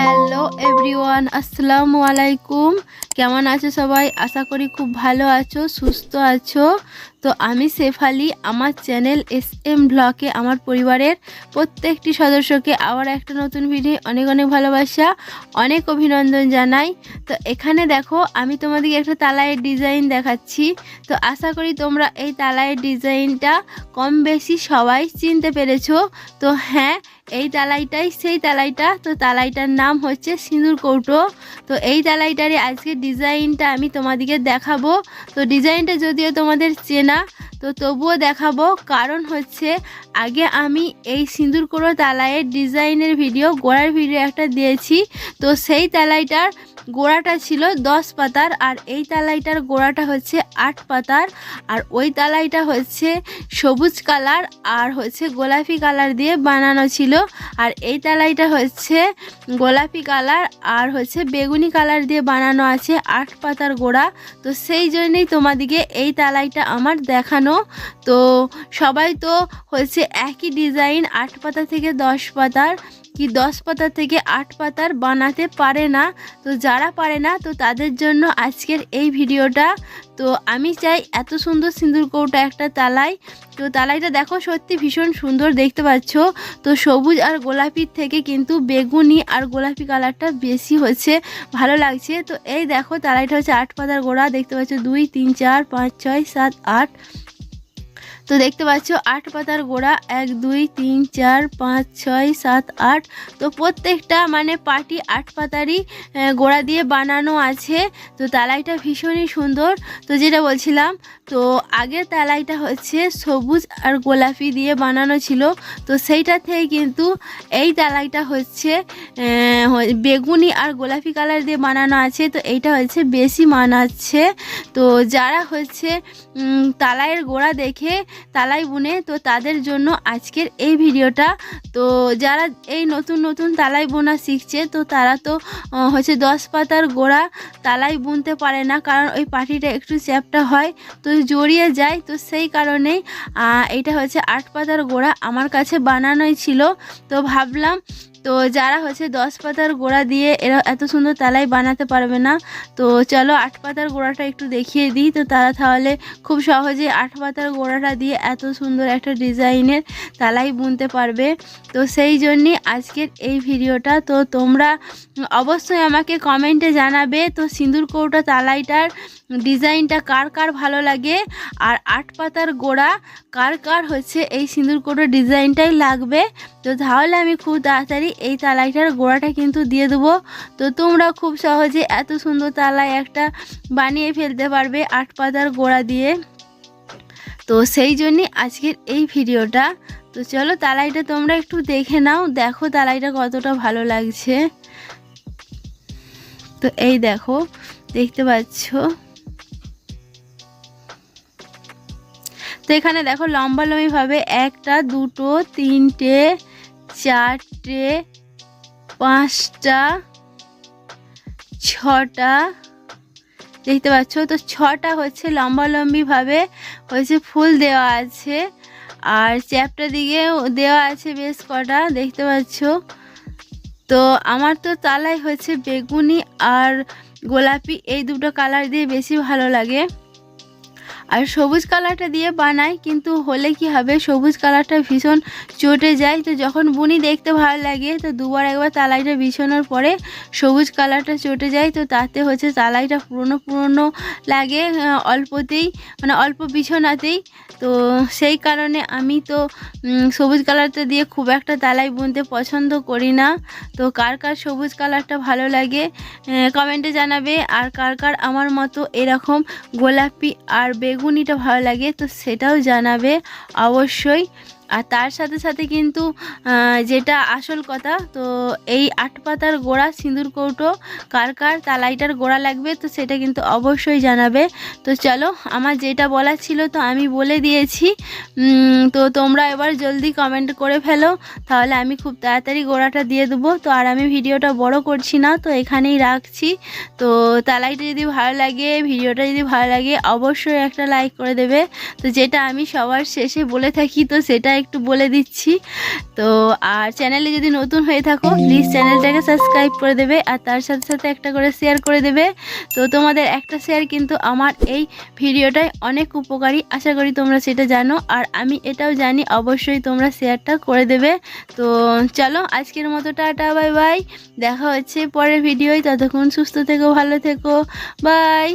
Hello everyone আসসালামু আলাইকুম কেমন আছো সবাই? আশা করি খুব ভালো আছো, সুস্থ আছো। তো আমি শেফালি, আমার চ্যানেল এস এম ব্লকে আমার পরিবারের প্রত্যেকটি সদস্যকে আবার একটা নতুন ভিডিও অনেক অনেক ভালোবাসা, অনেক অভিনন্দন জানাই। তো এখানে দেখো, আমি তোমাদেরকে একটা তালাইয়ের ডিজাইন দেখাচ্ছি। তো আশা করি তোমরা এই তালাইয়ের ডিজাইনটা কম বেশি সবাই চিনতে পেরেছ। তো হ্যাঁ এই তালাইটাই সেই তালাইটা তো তালাইটার নাম হচ্ছে সিঁদুর কৌটো। তো এই তালাইটারই আজকে ডিজাইনটা আমি তোমাদেরকে দেখাবো। তো ডিজাইনটা যদিও তোমাদের চেনা, তো তবুও দেখাবো। কারণ হচ্ছে, আগে আমি এই সিঁদুর কৌটো তালাইয়ের ডিজাইনের ভিডিও, গোড়ার ভিডিও একটা দিয়েছি। তো সেই তালাইটার গোড়াটা ছিল দশ পাতার আর এই তালাইটার গোড়াটা হচ্ছে আট পাতার। আর ওই তালাইটা হচ্ছে সবুজ কালার আর হচ্ছে গোলাপি কালার দিয়ে বানানো ছিল। আর এই তালাইটা হচ্ছে গোলাপি কালার আর হচ্ছে বেগুনি কালার দিয়ে বানানো আছে আট পাতার গোড়া। তো সেই জন্যেই তোমাদিকে এই তালাইটা আমার দেখানো। তো সবাই তো হচ্ছে একই ডিজাইন আট পাতা থেকে দশ পাতার। কি দশ পাতা থেকে আট পাতার বানাতে পারে না? তো যারা পারে না, তো তাদের জন্য আজকের এই ভিডিওটা। তো আমি চাই এত সুন্দর সিঁদুর কৌটা একটা তালাই তো তালাইটা দেখো সত্যি ভীষণ সুন্দর দেখতে পাচ্ছ। তো সবুজ আর গোলাপির থেকে কিন্তু বেগুনি আর গোলাপি কালারটা বেশি হচ্ছে ভালো লাগছে। তো এই দেখো তালাইটা হচ্ছে আট পাতার গোড়া, দেখতে পাচ্ছ দুই, তিন, চার, পাঁচ, ছয়, সাত, আট। তো দেখতে পাচ্ছ, আট পাতার গোড়া, এক, দুই, তিন, চার, পাঁচ, ছয়, সাত, আট। তো প্রত্যেকটা মানে পাটি আট পাতারই গোড়া দিয়ে বানানো আছে। তো তালাইটা ভীষণই সুন্দর। তো যেটা বলছিলাম, তো আগের তালাইটা হচ্ছে সবুজ আর গোলাপি দিয়ে বানানো ছিল। তো সেইটা থেকে কিন্তু এই তালাইটা হচ্ছে বেগুনি আর গোলাপি কালার দিয়ে বানানো আছে। তো এইটা হচ্ছে বেশি মানাচ্ছে। তো যারা হচ্ছে তালাইয়ের গোড়া দেখে তালাই বুনে, তো তাদের জন্য আজকের এই ভিডিওটা। তো যারা এই নতুন নতুন তালাই বোনা শিখছে, তো তারা তো হচ্ছে দশ পাতার গোড়া তালাই বুনতে পারে না, কারণ ওই পাটিটা একটু চ্যাপটা হয়, তো জড়িয়ে যায়, তো সেই কারণেই এটা হচ্ছে আট পাতার গোড়া আমার কাছে বানানোই ছিল। তো ভাবলাম তো যারা হচ্ছে দশ পাতার গোড়া দিয়ে এরা এত সুন্দর তালাই বানাতে পারবে না, তো চলো আট পাতার গোড়াটা একটু দেখিয়ে দিই। তো তারা তাহলে খুব সহজে আট পাতার গোড়াটা দিয়ে এত সুন্দর একটা ডিজাইনের তালাই বুনতে পারবে। তো সেই জন্যে আজকের এই ভিডিওটা। তো তোমরা অবশ্যই আমাকে কমেন্টে জানাবে, তো সিঁদুর কৌটা তালাইটার ডিজাইনটা কার কার ভালো লাগে? আর আট পাতার গোড়া কার কার হচ্ছে এই সিঁদুর কৌটো ডিজাইনটাই লাগবে? তো তাহলে আমি খুব তাড়াতাড়ি এই তালাইটার গোড়াটা কিন্তু দিয়ে দেবো। তো তোমরা খুব সহজে এত সুন্দর তালাই একটা বানিয়ে ফেলতে পারবে আট পাতার গোড়া দিয়ে। তো সেই জন্যে আজকের এই ভিডিওটা। তো চলো তালাইটা তোমরা একটু দেখে নাও, দেখো তালাইটা কতটা ভালো লাগছে। তো এই দেখো, দেখতে পাচ্ছ? তো এখানে দেখো লম্বা লম্বিভাবে একটা, দুটো, তিনটে চারটে, পাঁচটা, ছটা, দেখতে পাচ্ছ তো ছটা হচ্ছে লম্বালম্বিভাবে হচ্ছে ফুল দেওয়া আছে। আর চ্যাপটা দিকে দেওয়া আছে বেশ কটা, দেখতে পাচ্ছ। তো আমার তো তালাই হচ্ছে বেগুনি আর গোলাপি, এই দুটো কালার দিয়ে বেশি ভালো লাগে। আর সবুজ কালারটা দিয়ে বানাই, কিন্তু হলে কি হবে? সবুজ কালারটা ভীষণ চটে যায়। তো যখন বুনি দেখতে ভালো লাগে, তো দুবার একবার তালাইটা বিছানোর পরে সবুজ কালারটা চটে যায়। তো তাতে হচ্ছে তালাইটা পুরনো পুরনো লাগে অল্পতেই মানে অল্প বিছানাতেই। তো সেই কারণে আমি তো সবুজ কালারটা দিয়ে খুব একটা তালাই বুনতে পছন্দ করি না। তো কার কার সবুজ কালারটা ভালো লাগে কমেন্টে জানাবে। আর কার কার আমার মতো এরকম গোলাপি আর বেগুনিটা ভালো লাগে তো সেটাও জানাবে অবশ্যই। আর তার সাথে সাথে কিন্তু যেটা আসল কথা, তো এই আট পাতার গোড়া সিঁদুর কৌটো, কার কার তালাইটার গোড়া লাগবে, তো সেটা কিন্তু অবশ্যই জানাবে। তো চলো, আমার যেটা বলার ছিল তো আমি বলে দিয়েছি। তো তোমরা এবার জলদি কমেন্ট করে ফেলো, তাহলে আমি খুব তাড়াতাড়ি গোড়াটা দিয়ে দেবো। তো আর আমি ভিডিওটা বড় করছি না, তো এখানেই রাখছি। তো তালাইটা যদি ভালো লাগে, ভিডিওটা যদি ভালো লাগে, অবশ্যই একটা লাইক করে দেবে। তো যেটা আমি সবার শেষে বলে থাকি, তো সেটা একটু বলে দিচ্ছি। তো আর চ্যানেলে যদি নতুন হয়ে থাকো প্লিজ চ্যানেলটাকে সাবস্ক্রাইব করে দেবে আর তার সাথে সাথে একটা করে শেয়ার করে দেবে। তো তোমাদের একটা শেয়ার কিন্তু আমার এই ভিডিওটাই অনেক উপকারী। আশা করি তোমরা সেটা জানো। আর আমি এটাও জানি, অবশ্যই তোমরা শেয়ারটা করে দেবে। তো চলো, আজকের মতো টাটা বাই বাই দেখা হচ্ছে পরের ভিডিওয়। ততক্ষণ সুস্থ থেকো, ভালো থেকো। বাই